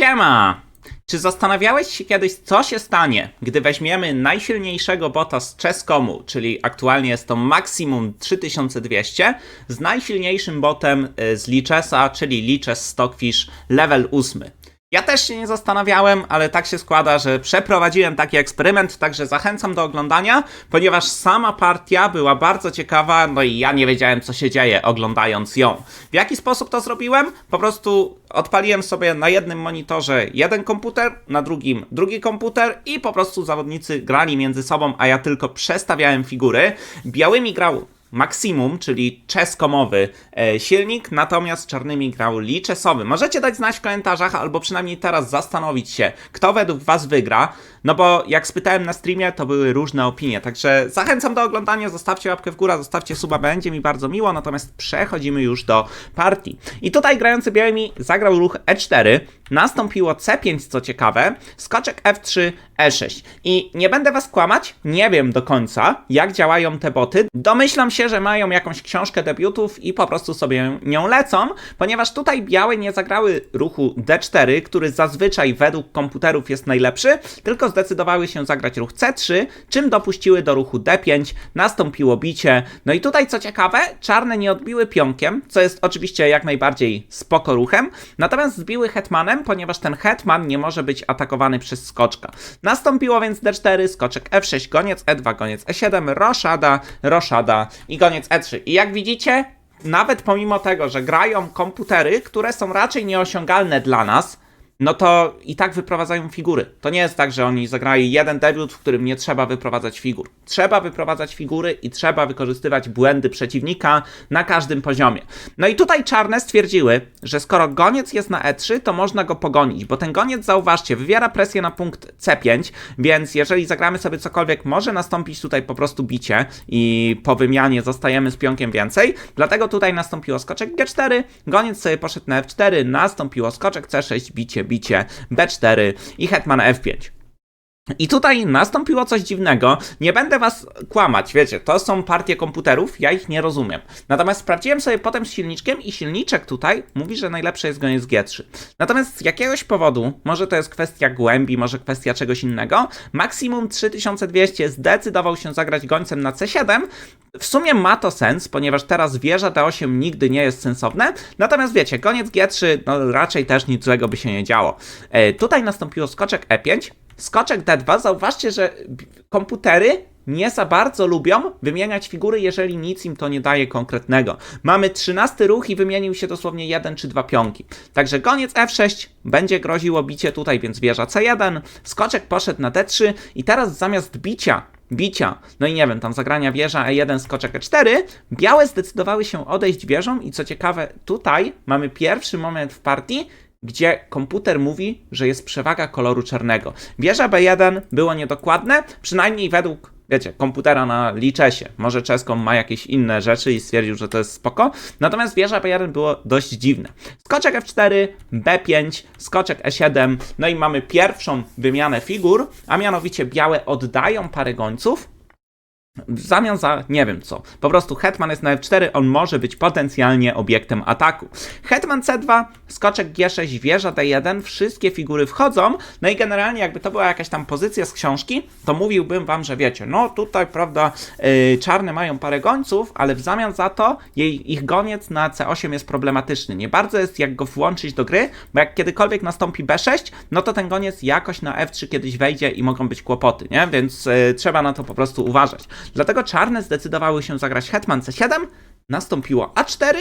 Siema! Czy zastanawiałeś się kiedyś, co się stanie, gdy weźmiemy najsilniejszego bota z Cheskomu, czyli aktualnie jest to maksimum 3200, z najsilniejszym botem y, z Lichessa, czyli Lichess Stockfish level 8? Ja też się nie zastanawiałem, ale tak się składa, że przeprowadziłem taki eksperyment, także zachęcam do oglądania, ponieważ sama partia była bardzo ciekawa, no i ja nie wiedziałem, co się dzieje, oglądając ją. W jaki sposób to zrobiłem? Po prostu odpaliłem sobie na jednym monitorze jeden komputer, na drugim drugi komputer i po prostu zawodnicy grali między sobą, a ja tylko przestawiałem figury. Białymi grał Maximum, czyli czeskomowy e, silnik, natomiast czarnymi grał liczesowy. Możecie dać znać w komentarzach, albo przynajmniej teraz zastanowić się, kto według Was wygra, no bo jak spytałem na streamie, to były różne opinie, także zachęcam do oglądania, zostawcie łapkę w górę, zostawcie suba, będzie mi bardzo miło, natomiast przechodzimy już do partii. I tutaj grający białymi zagrał ruch E4, nastąpiło C5, co ciekawe, skoczek F3, E6. I nie będę was kłamać, nie wiem do końca, jak działają te boty. Domyślam się, że mają jakąś książkę debiutów i po prostu sobie nią lecą, ponieważ tutaj białe nie zagrały ruchu D4, który zazwyczaj według komputerów jest najlepszy, tylko zdecydowały się zagrać ruch C3, czym dopuściły do ruchu D5, nastąpiło bicie. No i tutaj co ciekawe, czarne nie odbiły pionkiem, co jest oczywiście jak najbardziej spoko ruchem, natomiast zbiły hetmanem, ponieważ ten hetman nie może być atakowany przez skoczka. Nastąpiło więc D4, skoczek F6, goniec E2, goniec E7, roszada, roszada i goniec E3. I jak widzicie, nawet pomimo tego, że grają komputery, które są raczej nieosiągalne dla nas, no to i tak wyprowadzają figury. To nie jest tak, że oni zagrali jeden debiut, w którym nie trzeba wyprowadzać figur. Trzeba wyprowadzać figury i trzeba wykorzystywać błędy przeciwnika na każdym poziomie. No i tutaj czarne stwierdziły, że skoro goniec jest na E3, to można go pogonić, bo ten goniec, zauważcie, wywiera presję na punkt C5, więc jeżeli zagramy sobie cokolwiek, może nastąpić tutaj po prostu bicie i po wymianie zostajemy z pionkiem więcej. Dlatego tutaj nastąpiło skoczek G4, goniec sobie poszedł na F4, nastąpiło skoczek C6, bicie, bicie, B4 i hetman F5. I tutaj nastąpiło coś dziwnego. Nie będę was kłamać, wiecie, to są partie komputerów, ja ich nie rozumiem. Natomiast sprawdziłem sobie potem z silniczkiem i silniczek tutaj mówi, że najlepsze jest goniec G3. Natomiast z jakiegoś powodu, może to jest kwestia głębi, może kwestia czegoś innego, maksimum 3200 zdecydował się zagrać gońcem na C7. W sumie ma to sens, ponieważ teraz wieża D8 nigdy nie jest sensowne. Natomiast wiecie, goniec G3, no raczej też nic złego by się nie działo. E, tutaj nastąpiło skoczek E5. Skoczek D2, zauważcie, że komputery nie za bardzo lubią wymieniać figury, jeżeli nic im to nie daje konkretnego. Mamy 13 ruch i wymienił się dosłownie jeden czy dwa pionki. Także goniec F6 będzie groziło bicie tutaj, więc wieża C1, skoczek poszedł na D3 i teraz zamiast bicia bicia, no i nie wiem, tam zagrania wieża E1, skoczek E4, białe zdecydowały się odejść wieżą i co ciekawe, tutaj mamy pierwszy moment w partii, gdzie komputer mówi, że jest przewaga koloru czarnego. Wieża B1 było niedokładne, przynajmniej według, wiecie, komputera na liczesie. Może czeską ma jakieś inne rzeczy i stwierdził, że to jest spoko. Natomiast wieża B1 było dość dziwne. Skoczek F4, B5, skoczek E7, no i mamy pierwszą wymianę figur, a mianowicie białe oddają parę gońców, w zamian za nie wiem co. Po prostu hetman jest na F4, on może być potencjalnie obiektem ataku. Hetman C2, skoczek G6, wieża D1, wszystkie figury wchodzą. No i generalnie jakby to była jakaś tam pozycja z książki, to mówiłbym wam, że wiecie, no tutaj prawda, yy, czarne mają parę gońców, ale w zamian za to jej, ich goniec na C8 jest problematyczny. Nie bardzo jest jak go włączyć do gry, bo jak kiedykolwiek nastąpi B6, no to ten goniec jakoś na F3 kiedyś wejdzie i mogą być kłopoty, nie? Więc yy, trzeba na to po prostu uważać. Dlatego czarne zdecydowały się zagrać hetman c7, nastąpiło a4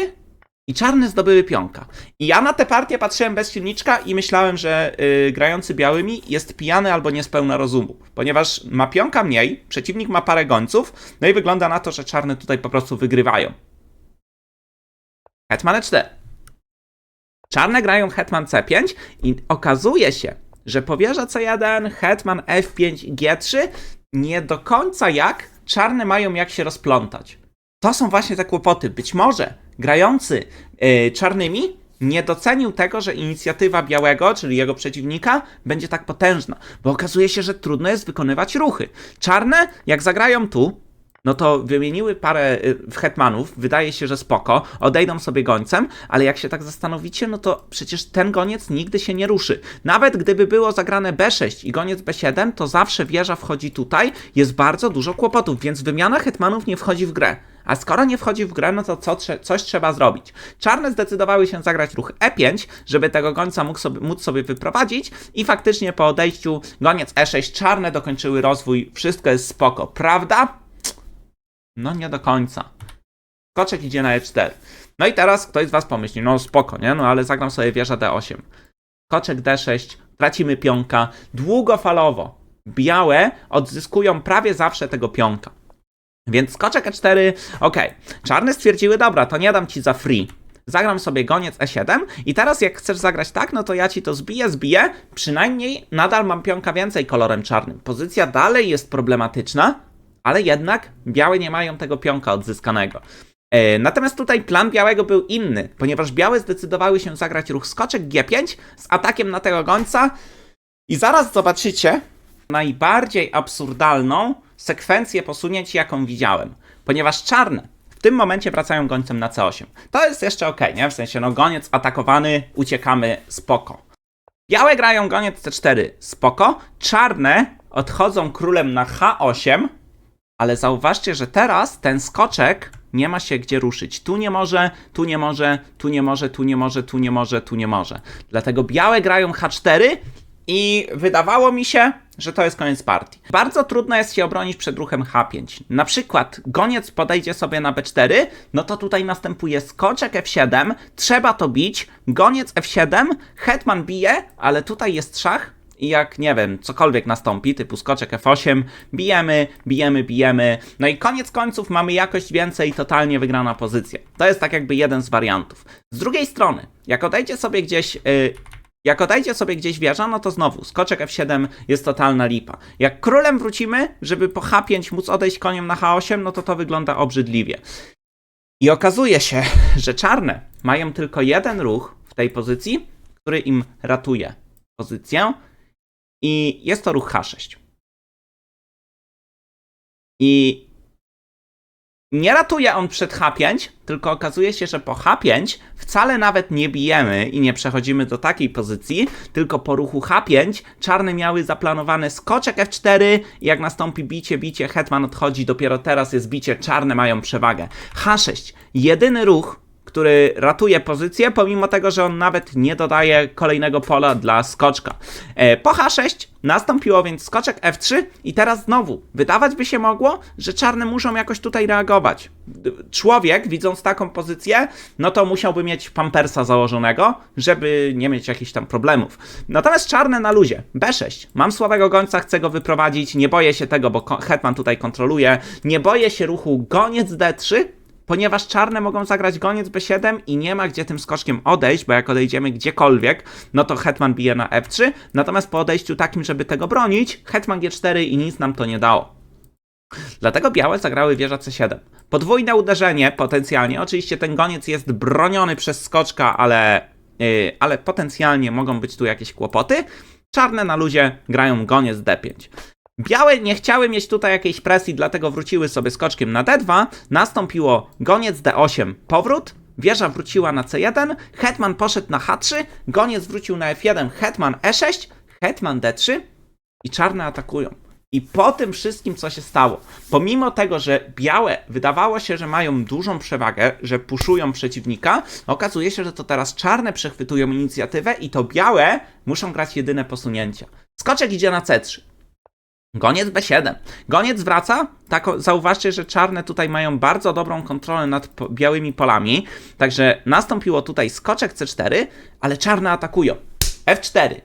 i czarne zdobyły pionka. I ja na tę partię patrzyłem bez silniczka i myślałem, że yy, grający białymi jest pijany albo niespełna rozumu, ponieważ ma pionka mniej, przeciwnik ma parę gońców, no i wygląda na to, że czarne tutaj po prostu wygrywają. Hetman e4. Czarne grają hetman c5 i okazuje się, że po wieża c1, hetman f5, g3 nie do końca jak czarne mają jak się rozplątać. To są właśnie te kłopoty. Być może grający yy, czarnymi nie docenił tego, że inicjatywa białego, czyli jego przeciwnika, będzie tak potężna, bo okazuje się, że trudno jest wykonywać ruchy. Czarne, jak zagrają tu, no to wymieniły parę y, hetmanów, wydaje się, że spoko, odejdą sobie gońcem, ale jak się tak zastanowicie, no to przecież ten goniec nigdy się nie ruszy. Nawet gdyby było zagrane B6 i goniec B7, to zawsze wieża wchodzi tutaj, jest bardzo dużo kłopotów, więc wymiana hetmanów nie wchodzi w grę. A skoro nie wchodzi w grę, no to co, coś trzeba zrobić. Czarne zdecydowały się zagrać ruch E5, żeby tego gońca mógł sobie, móc sobie wyprowadzić i faktycznie po odejściu goniec E6 czarne dokończyły rozwój, wszystko jest spoko, prawda? No nie do końca. Koczek idzie na E4. No i teraz ktoś z was pomyśli, no spoko, nie? No ale zagram sobie wieża D8. Koczek D6, tracimy pionka. Długofalowo białe odzyskują prawie zawsze tego pionka. Więc skoczek E4, ok. Czarne stwierdziły, dobra, to nie dam ci za free. Zagram sobie goniec E7 i teraz jak chcesz zagrać tak, no to ja ci to zbiję, zbiję. Przynajmniej nadal mam pionka więcej kolorem czarnym. Pozycja dalej jest problematyczna, ale jednak białe nie mają tego pionka odzyskanego. E, Natomiast tutaj plan białego był inny, ponieważ białe zdecydowały się zagrać ruch skoczek G5 z atakiem na tego gońca i zaraz zobaczycie najbardziej absurdalną sekwencję posunięć, jaką widziałem. Ponieważ czarne w tym momencie wracają gońcem na C8. To jest jeszcze ok, nie? W sensie, no goniec atakowany, uciekamy, spoko. Białe grają goniec C4, spoko. Czarne odchodzą królem na H8, ale zauważcie, że teraz ten skoczek nie ma się gdzie ruszyć. Tu nie może, tu nie może, tu nie może, tu nie może, tu nie może, tu nie może. Dlatego białe grają H4 i wydawało mi się, że to jest koniec partii. Bardzo trudno jest się obronić przed ruchem H5. Na przykład goniec podejdzie sobie na B4, no to tutaj następuje skoczek F7, trzeba to bić, goniec F7, hetman bije, ale tutaj jest szach, i jak, nie wiem, cokolwiek nastąpi, typu skoczek F8, bijemy, bijemy, bijemy, no i koniec końców mamy jakość więcej i totalnie wygrana pozycja. To jest tak jakby jeden z wariantów. Z drugiej strony, jak odejdzie sobie gdzieś... Yy, jak odejdzie sobie gdzieś wieża, no to znowu skoczek F7 jest totalna lipa. Jak królem wrócimy, żeby po H5 móc odejść koniem na H8, no to to wygląda obrzydliwie. I okazuje się, że czarne mają tylko jeden ruch w tej pozycji, który im ratuje pozycję, i jest to ruch H6. I nie ratuje on przed H5, tylko okazuje się, że po H5 wcale nawet nie bijemy i nie przechodzimy do takiej pozycji, tylko po ruchu H5 czarne miały zaplanowane skoczek F4 i jak nastąpi bicie, bicie, hetman odchodzi, dopiero teraz jest bicie, czarne mają przewagę. H6, jedyny ruch, który ratuje pozycję, pomimo tego, że on nawet nie dodaje kolejnego pola dla skoczka. E, po H6 nastąpiło więc skoczek F3 i teraz znowu, wydawać by się mogło, że czarne muszą jakoś tutaj reagować. Człowiek, widząc taką pozycję, no to musiałby mieć pampersa założonego, żeby nie mieć jakichś tam problemów. Natomiast czarne na luzie. B6. Mam słabego gońca, chcę go wyprowadzić, nie boję się tego, bo hetman tutaj kontroluje, nie boję się ruchu goniec D3, ponieważ czarne mogą zagrać goniec B7 i nie ma gdzie tym skoczkiem odejść, bo jak odejdziemy gdziekolwiek, no to hetman bije na F3, natomiast po odejściu takim, żeby tego bronić, hetman G4 i nic nam to nie dało. Dlatego białe zagrały wieża C7. Podwójne uderzenie potencjalnie. Oczywiście ten goniec jest broniony przez skoczka, ale, yy, ale potencjalnie mogą być tu jakieś kłopoty. Czarne na luzie grają goniec D5. Białe nie chciały mieć tutaj jakiejś presji, dlatego wróciły sobie skoczkiem na D2. Nastąpiło goniec D8, powrót. Wieża wróciła na C1, hetman poszedł na H3, goniec wrócił na F1, hetman E6, hetman D3 i czarne atakują. I po tym wszystkim, co się stało, pomimo tego, że białe wydawało się, że mają dużą przewagę, że puszują przeciwnika, okazuje się, że to teraz czarne przechwytują inicjatywę i to białe muszą grać jedyne posunięcia. Skoczek idzie na C3. Goniec B7. Goniec wraca. Tak, zauważcie, że czarne tutaj mają bardzo dobrą kontrolę nad po- białymi polami. Także nastąpiło tutaj skoczek C4, ale czarne atakują. F4.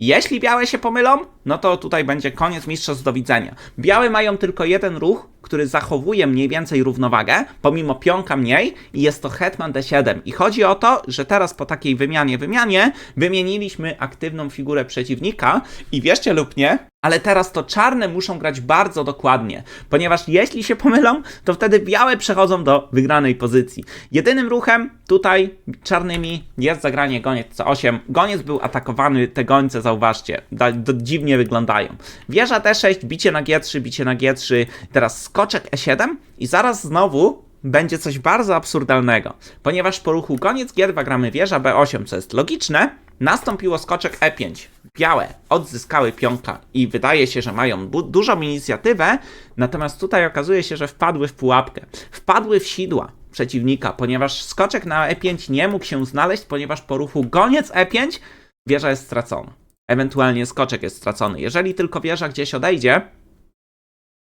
Jeśli białe się pomylą, no to tutaj będzie koniec mistrzostw do widzenia. Białe mają tylko jeden ruch, który zachowuje mniej więcej równowagę, pomimo pionka mniej, i jest to hetman D7. I chodzi o to, że teraz po takiej wymianie, wymianie, wymieniliśmy aktywną figurę przeciwnika i wierzcie lub nie, ale teraz to czarne muszą grać bardzo dokładnie, ponieważ jeśli się pomylą, to wtedy białe przechodzą do wygranej pozycji. Jedynym ruchem tutaj czarnymi jest zagranie goniec C8. Goniec był atakowany, te gońce zauważcie, da, do, dziwnie wyglądają. Wieża D6, bicie na G3, bicie na G3, teraz skoczek E7 i zaraz znowu będzie coś bardzo absurdalnego, ponieważ po ruchu koniec G2 gramy wieża B8, co jest logiczne, nastąpiło skoczek E5. Białe odzyskały pionka i wydaje się, że mają dużą inicjatywę, natomiast tutaj okazuje się, że wpadły w pułapkę. Wpadły w sidła przeciwnika, ponieważ skoczek na E5 nie mógł się znaleźć, ponieważ po ruchu goniec E5 wieża jest stracona. Ewentualnie skoczek jest stracony. Jeżeli tylko wieża gdzieś odejdzie,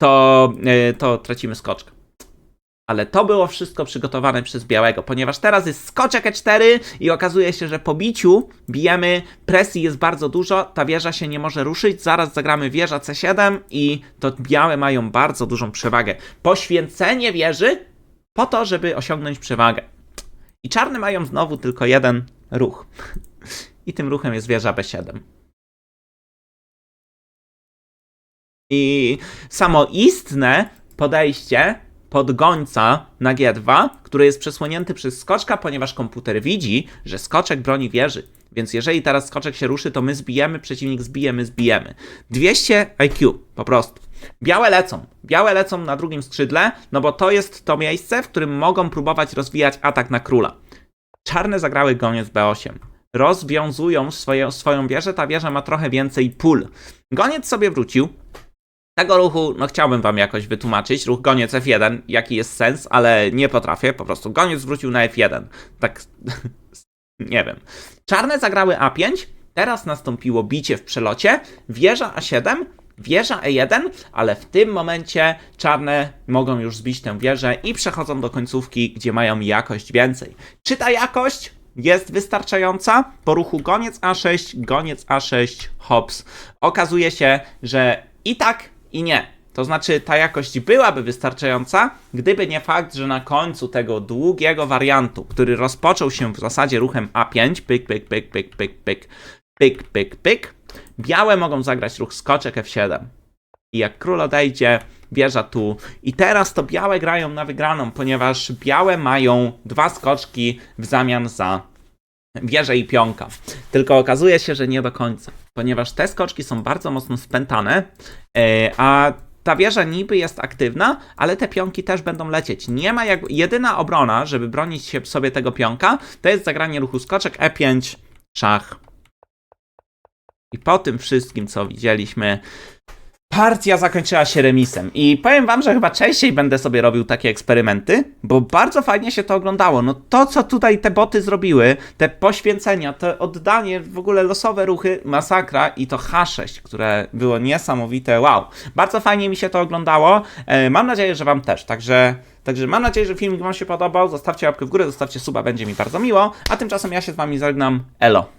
to, yy, to tracimy skoczka. Ale to było wszystko przygotowane przez białego, ponieważ teraz jest skoczek E4 i okazuje się, że po biciu bijemy, presji jest bardzo dużo, ta wieża się nie może ruszyć, zaraz zagramy wieża C7 i to białe mają bardzo dużą przewagę. Poświęcenie wieży po to, żeby osiągnąć przewagę. I czarne mają znowu tylko jeden ruch. I tym ruchem jest wieża B7. I samoistne podejście pod gońca na G2, który jest przesłonięty przez skoczka, ponieważ komputer widzi, że skoczek broni wieży. Więc jeżeli teraz skoczek się ruszy, to my zbijemy, przeciwnik zbije, my zbijemy. 200 IQ, po prostu. Białe lecą. Białe lecą na drugim skrzydle, no bo to jest to miejsce, w którym mogą próbować rozwijać atak na króla. Czarne zagrały goniec B8. Rozwiązują swoje, swoją wieżę, ta wieża ma trochę więcej pól. Goniec sobie wrócił, tego ruchu, no chciałbym wam jakoś wytłumaczyć. Ruch goniec F1, jaki jest sens, ale nie potrafię. Po prostu goniec wrócił na F1. Tak, nie wiem. Czarne zagrały A5, teraz nastąpiło bicie w przelocie. Wieża A7, wieża E1, ale w tym momencie czarne mogą już zbić tę wieżę i przechodzą do końcówki, gdzie mają jakość więcej. Czy ta jakość jest wystarczająca? Po ruchu goniec A6, goniec A6, hops. Okazuje się, że i tak, i nie. To znaczy, ta jakość byłaby wystarczająca, gdyby nie fakt, że na końcu tego długiego wariantu, który rozpoczął się w zasadzie ruchem A5, pyk, pyk, pyk, pyk, pyk, pyk, pyk, pyk, pyk, białe mogą zagrać ruch skoczek F7. I jak król odejdzie, wieża tu. I teraz to białe grają na wygraną, ponieważ białe mają dwa skoczki w zamian za wieżę i pionka. Tylko okazuje się, że nie do końca, ponieważ te skoczki są bardzo mocno spętane, e, a ta wieża niby jest aktywna, ale te pionki też będą lecieć. Nie ma jak... Jedyna obrona, żeby bronić się sobie tego pionka, to jest zagranie ruchu skoczek E5, szach. I po tym wszystkim, co widzieliśmy, Partia zakończyła się remisem i powiem wam, że chyba częściej będę sobie robił takie eksperymenty, bo bardzo fajnie się to oglądało. No to, co tutaj te boty zrobiły, te poświęcenia, to oddanie, w ogóle losowe ruchy, masakra i to H6, które było niesamowite, wow. Bardzo fajnie mi się to oglądało, e, mam nadzieję, że wam też, także... Także mam nadzieję, że filmik wam się podobał, zostawcie łapkę w górę, zostawcie suba, będzie mi bardzo miło, a tymczasem ja się z wami żegnam, elo.